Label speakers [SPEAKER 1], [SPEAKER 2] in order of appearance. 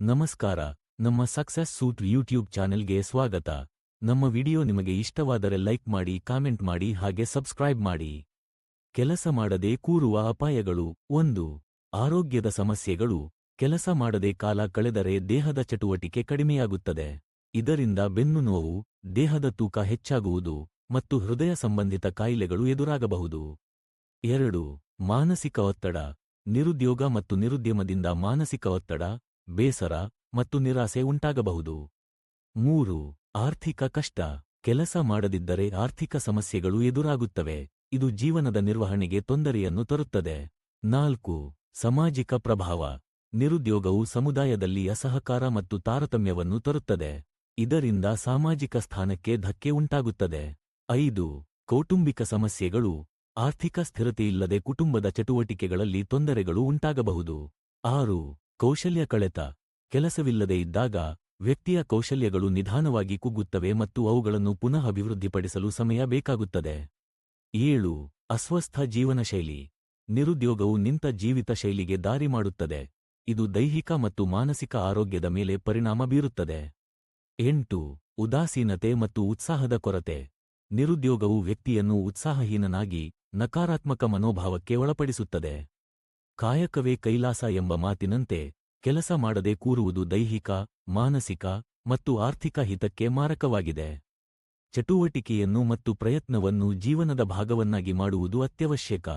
[SPEAKER 1] ನಮಸ್ಕಾರ, ನಮ್ಮ success suit YouTube ಚಾನೆಲ್ಗೆ ಸ್ವಾಗತ. ನಮ್ಮ ವಿಡಿಯೋ ನಿಮಗೆ ಇಷ್ಟವಾದರೆ ಲೈಕ್ ಮಾಡಿ, ಕಾಮೆಂಟ್ ಮಾಡಿ ಹಾಗೆ ಸಬ್ಸ್ಕ್ರೈಬ್ ಮಾಡಿ. ಕೆಲಸ ಮಾಡದೆ ಕೂರುವ ಅಪಾಯಗಳು. ಒಂದು, ಆರೋಗ್ಯದ ಸಮಸ್ಯೆಗಳು. ಕೆಲಸ ಮಾಡದೆ ಕಾಲ ಕಳೆದರೆ ದೇಹದ ಚಟುವಟಿಕೆ ಕಡಿಮೆಯಾಗುತ್ತದೆ. ಇದರಿಂದ ಬೆನ್ನು ನೋವು, ದೇಹದ ತೂಕ ಹೆಚ್ಚಾಗುವುದು ಮತ್ತು ಹೃದಯ ಸಂಬಂಧಿತ ಕಾಯಿಲೆಗಳು ಎದುರಾಗಬಹುದು. ಎರಡು, ಮಾನಸಿಕ ಒತ್ತಡ. ನಿರುದ್ಯೋಗ ಮತ್ತು ನಿರುದ್ಯಮದಿಂದ ಮಾನಸಿಕ ಒತ್ತಡ ಬೇಸರ ಮತ್ತು ನಿರಾಸೆ ಉಂಟಾಗಬಹುದು. ಮೂರು, ಆರ್ಥಿಕ ಕಷ್ಟ. ಕೆಲಸ ಮಾಡದಿದ್ದರೆ ಆರ್ಥಿಕ ಸಮಸ್ಯೆಗಳು ಎದುರಾಗುತ್ತವೆ. ಇದು ಜೀವನದ ನಿರ್ವಹಣೆಗೆ ತೊಂದರೆಯನ್ನು ತರುತ್ತದೆ. ನಾಲ್ಕು, ಸಾಮಾಜಿಕ ಪ್ರಭಾವ. ನಿರುದ್ಯೋಗವು ಸಮುದಾಯದಲ್ಲಿ ಅಸಹಕಾರ ಮತ್ತು ತಾರತಮ್ಯವನ್ನು ತರುತ್ತದೆ. ಇದರಿಂದ ಸಾಮಾಜಿಕ ಸ್ಥಾನಕ್ಕೆ ಧಕ್ಕೆ ಉಂಟಾಗುತ್ತದೆ. ಐದು, ಕೌಟುಂಬಿಕ ಸಮಸ್ಯೆಗಳು. ಆರ್ಥಿಕ ಸ್ಥಿರತೆಯಿಲ್ಲದೆ ಕುಟುಂಬದ ಚಟುವಟಿಕೆಗಳಲ್ಲಿ ತೊಂದರೆಗಳು ಉಂಟಾಗಬಹುದು. ಆರು ಕೌಶಲ್ಯ ಕಳೆತ. ಕೆಲಸವಿಲ್ಲದೆ ಇದ್ದಾಗ ವ್ಯಕ್ತಿಯ ಕೌಶಲ್ಯಗಳು ನಿಧಾನವಾಗಿ ಕುಗ್ಗುತ್ತವೆ ಮತ್ತು ಅವುಗಳನ್ನು ಪುನಃ ಅಭಿವೃದ್ಧಿಪಡಿಸಲು ಸಮಯ ಬೇಕಾಗುತ್ತದೆ. ಏಳು, ಅಸ್ವಸ್ಥ ಜೀವನಶೈಲಿ. ನಿರುದ್ಯೋಗವು ನಿಂತ ಜೀವಿತ ಶೈಲಿಗೆ ದಾರಿ ಮಾಡುತ್ತದೆ. ಇದು ದೈಹಿಕ ಮತ್ತು ಮಾನಸಿಕ ಆರೋಗ್ಯದ ಮೇಲೆ ಪರಿಣಾಮ ಬೀರುತ್ತದೆ. ಎಂಟು, ಉದಾಸೀನತೆ ಮತ್ತು ಉತ್ಸಾಹದ ಕೊರತೆ. ನಿರುದ್ಯೋಗವು ವ್ಯಕ್ತಿಯನ್ನು ಉತ್ಸಾಹಹೀನನಾಗಿ, ನಕಾರಾತ್ಮಕ ಮನೋಭಾವಕ್ಕೆ ಒಳಪಡಿಸುತ್ತದೆ. ಕಾಯಕವೇ ಕೈಲಾಸ ಎಂಬ ಮಾತಿನಂತೆ ಕೆಲಸ ಮಾಡದೆ ಕೂರುವುದು ದೈಹಿಕ, ಮಾನಸಿಕ ಮತ್ತು ಆರ್ಥಿಕ ಹಿತಕ್ಕೆ ಮಾರಕವಾಗಿದೆ. ಚಟುವಟಿಕೆಯನ್ನು ಮತ್ತು ಪ್ರಯತ್ನವನ್ನು ಜೀವನದ ಭಾಗವನ್ನಾಗಿ ಮಾಡುವುದು ಅತ್ಯವಶ್ಯಕ.